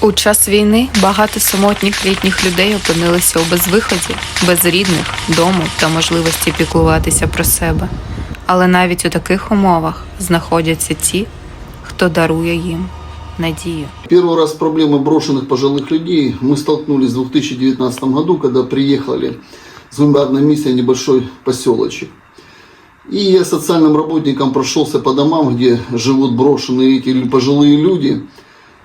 У час війни багато самотніх літніх людей опинилися у безвиході, без рідних, дому та можливості піклуватися про себе. Але навіть у таких умовах знаходяться ті, хто дарує їм надію. Первый раз с проблемой брошенных пожилых людей мы столкнулись в 2019 году, когда приехали с гуманитарной миссией в небольшой поселочек. И я социальным работником прошелся по домам, где живут брошенные эти пожилые люди.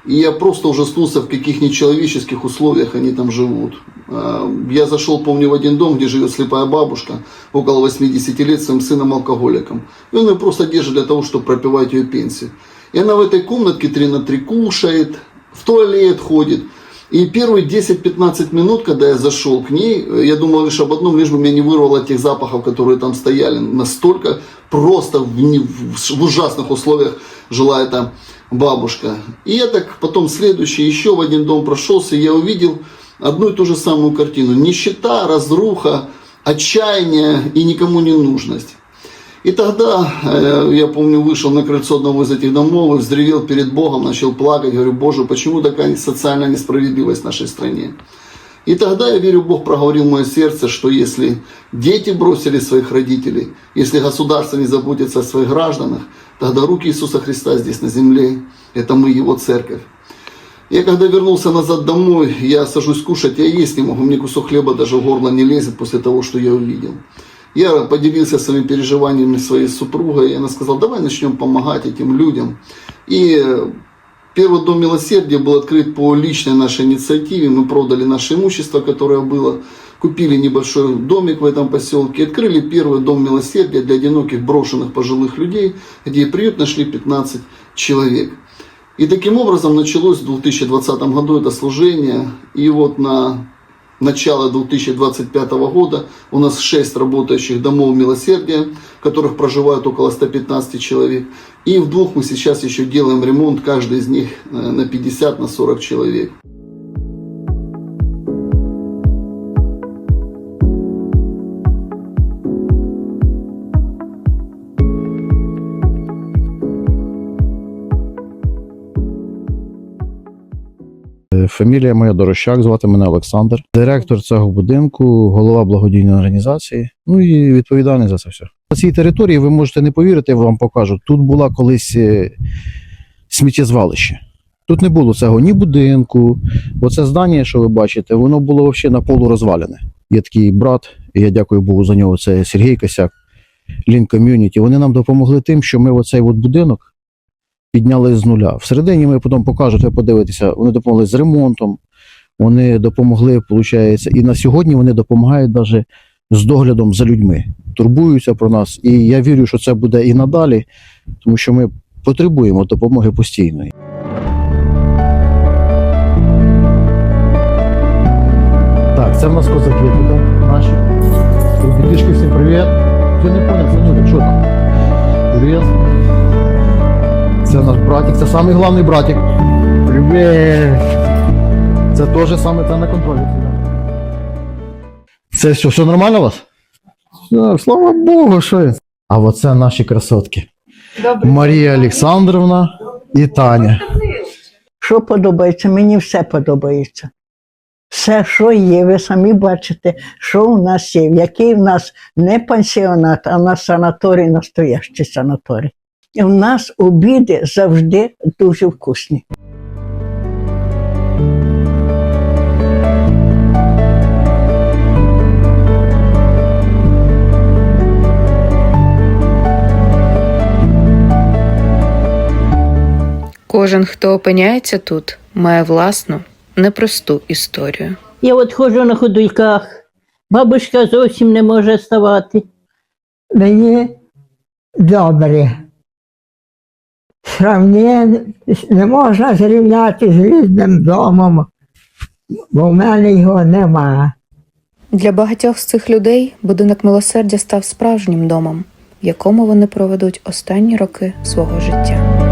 И я просто ужаснулся, в каких нечеловеческих условиях они там живут. А, Я зашел, помню, в один дом, где живет слепая бабушка, около 80 лет, с своим сыном-алкоголиком. И он ее просто держит для того, чтобы пропивать ее пенсию. И она в этой комнатке 3 на 3 кушает, в туалет ходит. И первые 10-15 минут, когда я зашел к ней, я думал лишь об одном, лишь бы меня не вырвало тех запахов, которые там стояли. Настолько просто в, не- в ужасных условиях жила эта бабушка. И я так потом следующий еще в один дом прошелся, и я увидел одну и ту же самую картину. Нищета, разруха, отчаяние и никому не нужность. И тогда, э, я помню, вышел на крыльцо одного из этих домов и взревел перед Богом, начал плакать, говорю, Боже, почему такая социальная несправедливость в нашей стране? И тогда, я верю, Бог проговорил в мое сердце, что если дети бросили своих родителей, если государство не заботится о своих гражданах, тогда руки Иисуса Христа здесь на земле, это мы, Его церковь. Я когда вернулся назад домой, я сажусь кушать, я есть не могу, мне кусок хлеба даже в горло не лезет после того, что я увидел. Я поделился своими переживаниями своей супругой, и она сказала, давай начнем помогать этим людям. И э, первый дом милосердия был открыт по личной нашей инициативе. Мы продали наше имущество, которое было, купили небольшой домик в этом поселке, и открыли первый дом милосердия для одиноких брошенных пожилых людей, где приют нашли 15 человек. И таким образом началось в 2020 году это служение. И вот на начало 2025 года у нас 6 работающих домов милосердия, в которых проживают около 115 человек. И в двух мы сейчас еще делаем ремонт, каждый из них э, на 50, на 40 человек. Фамілія моя Дорощак, звати мене Олександр, директор цього будинку, голова благодійної організації. Ну і відповідальний за це все. На цій території ви можете не повірити, я вам покажу. Тут була колись е, сміттєзвалище. Тут не було цього ні будинку. Оце здання, що ви бачите, воно було взагалі на полу розвалене. Є такий брат, і я дякую Богу за нього. Це Сергій Косяк, Лін Ком'юніті. Вони нам допомогли тим, що ми оцей от будинок підняли з нуля. Всередині ми потім покажуть, ви подивитеся, вони допомогли з ремонтом, вони допомогли, виходить, і на сьогодні вони допомагають навіть з доглядом за людьми, турбуються про нас. І я вірю, що це буде і надалі, тому що ми потребуємо допомоги постійної. Так, це в нас козаки тут, наші. Ребятишки, всім привіт. Ти не поняв, Санюка, що там? Привіт. Це наш братик, це самий головний братик. Привіт. Це теж саме це на контролі. Це що, все нормально у вас? Все, слава Богу, що є. А оце наші красотки. Марія Олександровна і Таня. Що подобається? Мені все подобається. Все, що є, ви самі бачите, що у нас є, який в нас не пансіонат, а на санаторій, настоящий санаторій. І в нас обіди завжди дуже вкусні. Кожен, хто опиняється тут, має власну, непросту історію. Я от ходжу на ходульках, бабушка зовсім не може ставати. мені добре. Сравні не можна зрівняти з рідним домом, бо в мене його нема. Для багатьох з цих людей будинок милосердя став справжнім домом, в якому вони проведуть останні роки свого життя.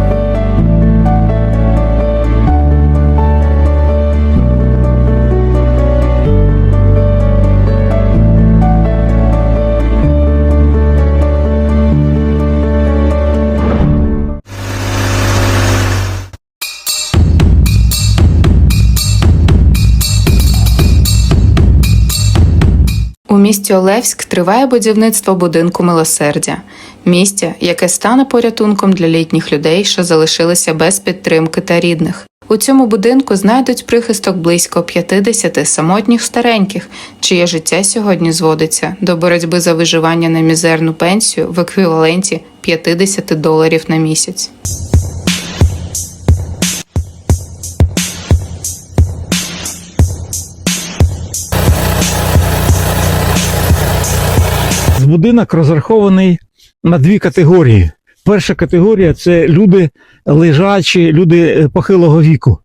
Місті Олевськ триває будівництво будинку милосердя, місця, яке стане порятунком для літніх людей, що залишилися без підтримки та рідних. У цьому будинку знайдуть прихисток близько 50 самотніх стареньких, чиє життя сьогодні зводиться до боротьби за виживання на мізерну пенсію в еквіваленті 50 доларів на місяць. Будинок розрахований на дві категорії. Перша категорія це люди лежачі, люди е, похилого віку.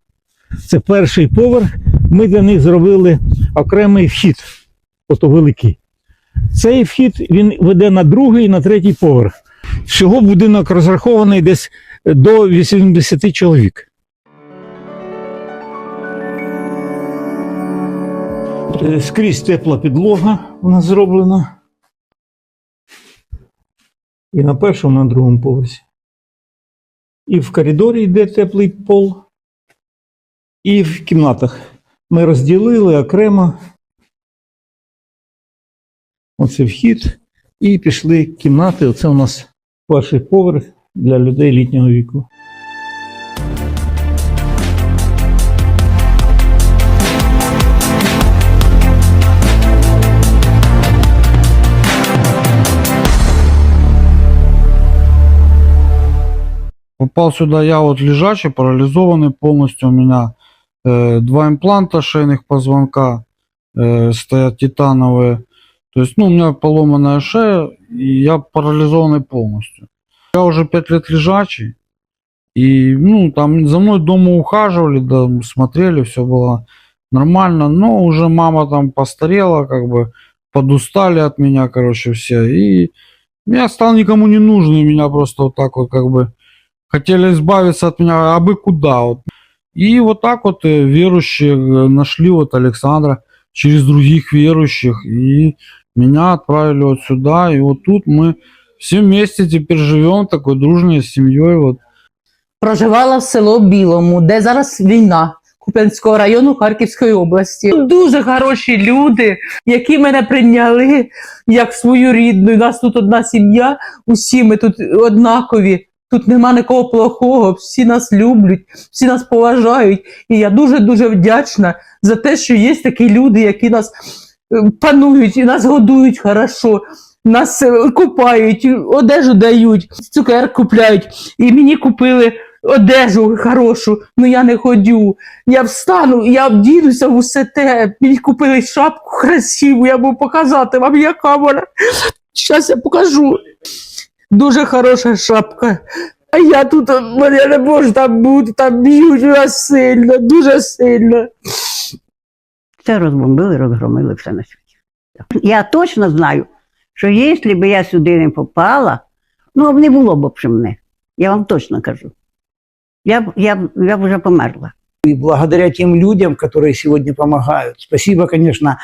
Це перший поверх. Ми для них зробили окремий вхід, ото великий. Цей вхід він веде на другий і на третій поверх. Всього будинок розрахований десь до 80 чоловік. Е, Скрізь тепла підлога у нас зроблена. І на першому, на другому поверсі. І в коридорі йде теплий пол, і в кімнатах. Ми розділили окремо. Оце вхід. І пішли кімнати. Оце у нас перший поверх для людей літнього віку. Попал сюда я вот лежачий, парализованный полностью. У меня э, два импланта шейных позвонка э, стоят титановые. То есть, ну, у меня поломанная шея, и я парализованный полностью. Я уже пять лет лежачий. И, ну, там за мной дома ухаживали, да, смотрели, все было нормально. Но уже мама там постарела, как бы подустали от меня, короче, все. И я стал никому не нужный, меня просто вот так вот, как бы, хотели избавиться от меня, а бы куда вот. И вот так вот э, верующие э, нашли вот Александра через других верующих и меня отправили вот сюда. И вот тут мы все вместе теперь живем такой дружной семьей. Вот. проживала в село Білому, де зараз війна Куп'янського району Харківської області. Дуже хороші люди, які мене прийняли як свою рідну. У нас тут одна сім'я, усі ми тут однакові. Тут нема нікого плохого, всі нас люблять, всі нас поважають. І я дуже дуже вдячна за те, що є такі люди, які нас е, панують і нас годують хорошо, нас е, купають, одежу дають, цукер купляють. І мені купили одежу хорошу, ну я не ходю. Я встану, я вдінуся в усе те. Мені купили шапку красиву, я буду показати вам, яка вона. Зараз я покажу. Дуже хороша шапка. А я тут, я не можу там бути, там б'ють нас сильно, дуже сильно. Все розбомбили, розгромили все на світі. Я точно знаю, що якщо б я сюди не попала, ну б не було б вже мене. Я вам точно кажу. Я б, я, б- я б вже померла. и благодаря тем людям, которые сегодня помогают. Спасибо, конечно,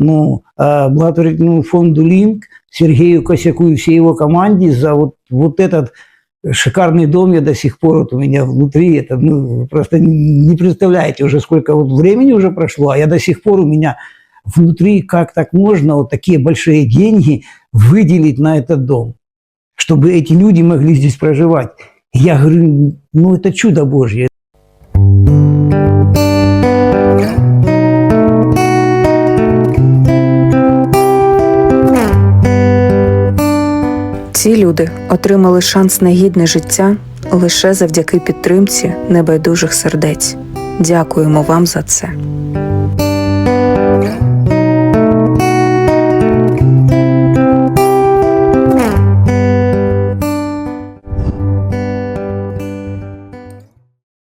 ну, э, благотворительному фонду Линк, Сергею Косяку и всей его команде за вот, вот этот шикарный дом. Я до сих пор вот у меня внутри, это, ну, просто не представляете уже, сколько вот времени уже прошло, а я до сих пор у меня внутри, как так можно вот такие большие деньги выделить на этот дом, чтобы эти люди могли здесь проживать. Я говорю, ну это чудо Божье, Ці люди отримали шанс на гідне життя лише завдяки підтримці небайдужих сердець. Дякуємо вам за це.